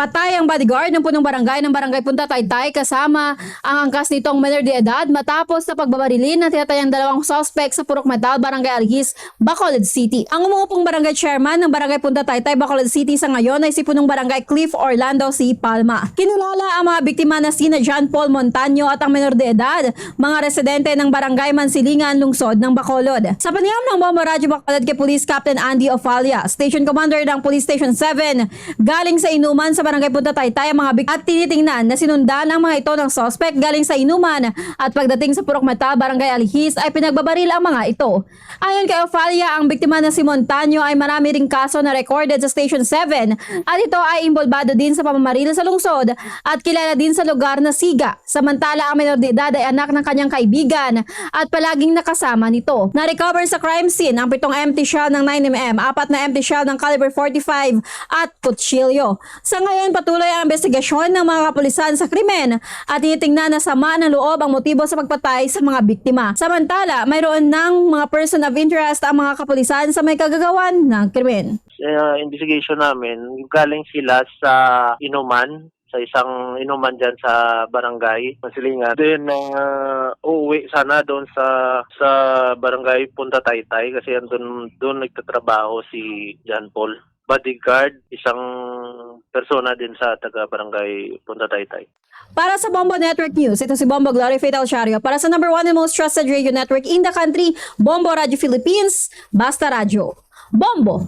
Patay ang bodyguard ng punong barangay ng barangay Punta Taytay kasama ang angkas nitong menor de edad matapos sa pagbabarilin na tinatayang dalawang suspect sa Purok Metal, Barangay Algis, Bacolod City. Ang umuupong barangay chairman ng barangay Punta Taytay, Bacolod City sa ngayon ay si punong barangay Cliff Orlando C. Palma. Kinulala ang mga biktima na sina John Paul Montaño at ang menor de edad, mga residente ng barangay Mansilingan, lungsod ng Bacolod. Sa panayam ng Bombo Radyo Bacolod kay Police Captain Andy Ofalia, Station Commander ng Police Station 7, galing sa inuman sa barangay Punta Taytay ang mga biktima at tinitingnan na sinundan ang mga ito ng suspect galing sa inuman at pagdating sa Purok Mata, barangay Alihis ay pinagbabaril ang mga ito. Ayon kay Ofalia, ang biktima na si Montaño ay marami ring kaso na recorded sa Station 7 at ito ay involbado din sa pamamaril sa lungsod at kilala din sa lugar na Siga. Samantala, ang menor de edad ay anak ng kanyang kaibigan at palaging nakasama nito. Na-recover sa crime scene ang pitong empty shell ng 9mm, apat na empty shell ng caliber 45 at kutsilyo. Sa ngayon, patuloy ang investigasyon ng mga kapulisan sa krimen at tinitingnan na sama ng loob ang motibo sa pagpatay sa mga biktima. Samantala, mayroon ng mga person of interest ang mga kapulisan sa may kagagawan ng krimen. uh, investigation namin, galing sila sa inuman, sa isang inuman dyan sa barangay, Masilingan. Then, uh, uuwi sana doon sa sa barangay Punta Taytay kasi doon doon nagtatrabaho si John Paul. Bodyguard, isang persona din sa taga barangay Punta Taytay. Para sa Bombo Network News, ito si Bombo Glory Fatal Shario. Para sa number one and most trusted radio network in the country, Bombo Radio Philippines, Basta Radio. Bombo!